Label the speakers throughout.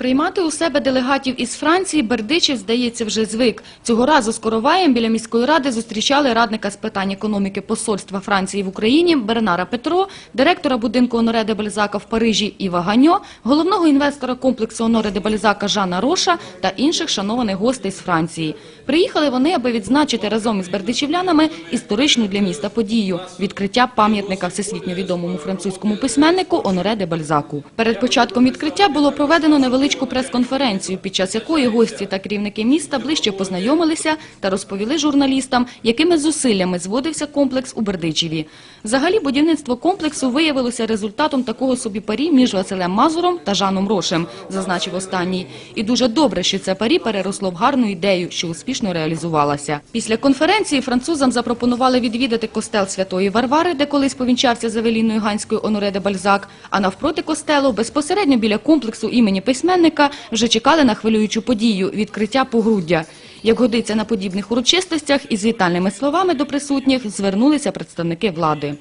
Speaker 1: Приймати у себе делегатів із Франції Бердичів, здається, вже звик. Цього разу з Короваєм біля міської ради зустрічали радника з питань економіки посольства Франції в Україні Бернара Петро, директора будинку Оноре де Бальзака в Парижі Іва Ганьо, головного інвестора комплексу Оноре де Бальзака Жана Роша та інших шанованих гостей з Франції. Приїхали вони, аби відзначити разом із бердичівлянами історичну для міста подію – відкриття пам'ятника всесвітньо відомому французькому письменнику Оноре де Бальзаку. Перед початком відкриття було проведено невеличку прес-конференцію, під час якої гості та керівники міста ближче познайомилися та розповіли журналістам, якими зусиллями зводився комплекс у Бердичеві. Взагалі, будівництво комплексу виявилося результатом такого собі парі між Василем Мазуром та Жаном Рошем, зазначив останній. І дуже добре, що це парі переросло в гарну ідею, що успішно реалізувалася. Після конференції французам запропонували відвідати костел Святої Варвари, де колись повінчався з Евеліною Ганською Оноре де Бальзак, а навпроти костелу, безпосередньо біля комплексу імені письменника, вже чекали на хвилюючу подію – відкриття погруддя. Як годиться на подібних урочистостях, із вітальними словами до присутніх звернулися представники влади.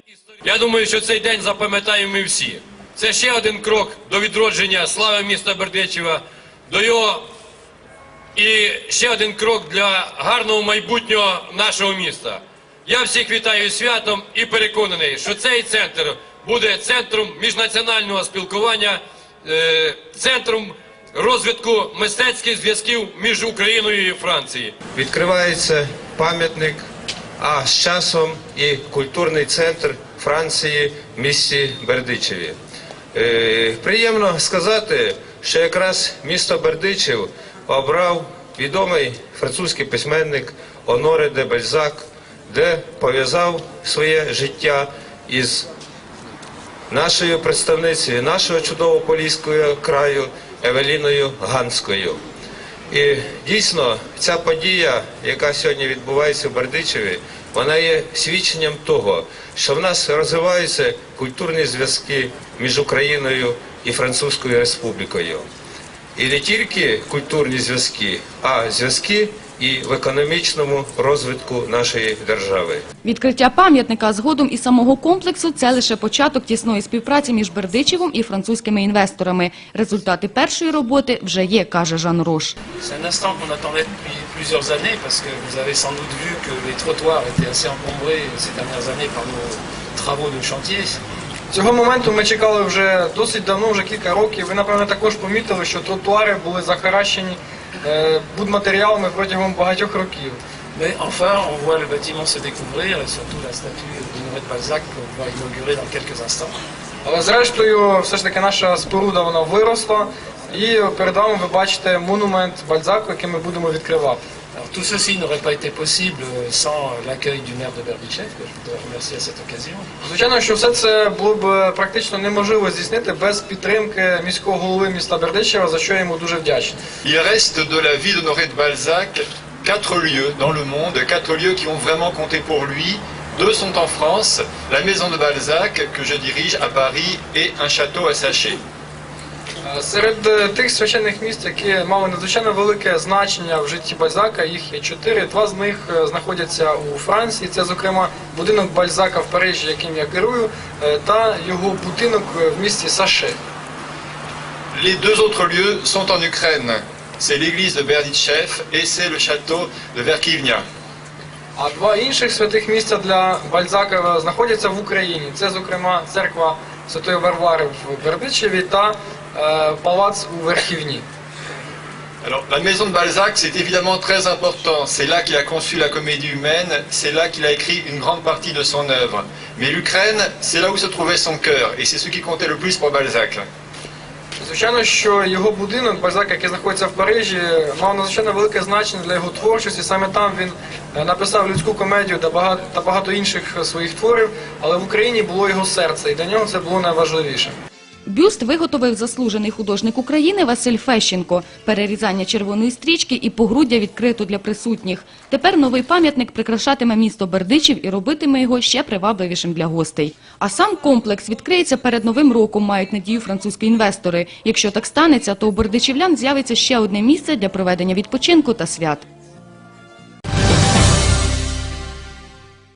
Speaker 2: Я думаю, що цей день запам'ятаємо ми всі. Це ще один крок до відродження слави міста Бердичева, до його і ще один крок для гарного майбутнього нашого міста. Я всіх вітаю святом і переконаний, що цей центр буде центром міжнаціонального спілкування, е, центром розвитку мистецьких зв'язків між Україною і Францією.
Speaker 3: відкривається пам'ятник, а з часом і культурний центр Франції в місті Бердичеві. Е, приємно сказати, що якраз місто Бердичев обрав відомий французький письменник Оноре де Бальзак, де пов'язав своє життя із нашою представницею нашого чудового поліського краю Евеліною Ганською. І дійсно ця подія, яка сьогодні відбувається в Бердичеві, вона є свідченням того, що в нас розвиваються культурні зв'язки між Україною і Французькою Республікою. І не тільки культурні зв'язки, а зв'язки і в економічному розвитку нашої держави.
Speaker 1: Відкриття пам'ятника, згодом і самого комплексу – це лише початок тісної співпраці між Бердичевом і французькими інвесторами. Результати першої роботи вже є, каже Жан Рош.
Speaker 4: Qu'on attendait depuis plusieurs années parce que vous avez sans doute vu que les trottoirs étaient assez encombrés ces dernières années par nos travaux de chantier.
Speaker 5: Цього моменту ми чекали вже досить давно, вже кілька років. Ви, напевно, також помітили, що тротуари були захаращені будматеріалами протягом багатьох років.
Speaker 4: Mais enfin, on voit le bâtiment se découvrir et surtout la statue d'Honoré de Balzac qu'on va inaugurer dans quelques instants.
Speaker 5: Але зрештою, все ж таки наша споруда вона виросла, і перед вами ви бачите монумент Бальзаку, який ми будемо відкривати.
Speaker 4: Alors tout ceci n'aurait pas été possible sans l'accueil du maire de Berdichev, que je voudrais remercier à cette occasion.
Speaker 5: Звичайно, що все це було б практично неможливо здійснити без підтримки міського голови міста Бердичева, за що я йому дуже вдячний.
Speaker 6: Il reste de la vie d'Honoré de Balzac quatre lieux dans le monde, quatre lieux qui ont vraiment compté pour lui. Deux sont en France, la maison de Balzac que je dirige à Paris et un château à Sachet.
Speaker 5: Серед е, тих священних міст, які мали надзвичайно велике значення в житті Бальзака, їх є чотири. Два з них е, знаходяться у Франції. Це, зокрема, будинок Бальзака в Парижі, яким я керую, е, та його будинок в місті Саше.
Speaker 6: Les deux autres lieux sont en Ukraine. C'est l'église de Berdichev et c'est le château de Verkivnia.
Speaker 5: А два інших святих місця для Бальзака знаходяться в Україні. Це, зокрема, церква Святої Варвари в Бердичеві та е, палац у Верхівні.
Speaker 6: Alors, la maison de Balzac, c'est évidemment très important. C'est là qu'il a conçu la comédie humaine, c'est là qu'il a écrit une grande partie de son œuvre. Mais l'Ukraine, c'est là où se trouvait son cœur, et c'est ce qui comptait le plus pour Balzac.
Speaker 5: Звичайно, що його будинок бальзак, який знаходиться в Парижі, мав надзвичайно велике значення для його творчості. Саме там він е, написав людську комедію та багато, та багато інших своїх творів, але в Україні було його серце, і для нього це було найважливіше.
Speaker 1: Бюст виготовив заслужений художник України Василь Фещенко. Перерізання червоної стрічки і погруддя відкрито для присутніх. Тепер новий пам'ятник прикрашатиме місто Бердичів і робитиме його ще привабливішим для гостей. А сам комплекс відкриється перед Новим роком, мають надію французькі інвестори. Якщо так станеться, то у бердичівлян з'явиться ще одне місце для проведення відпочинку та свят.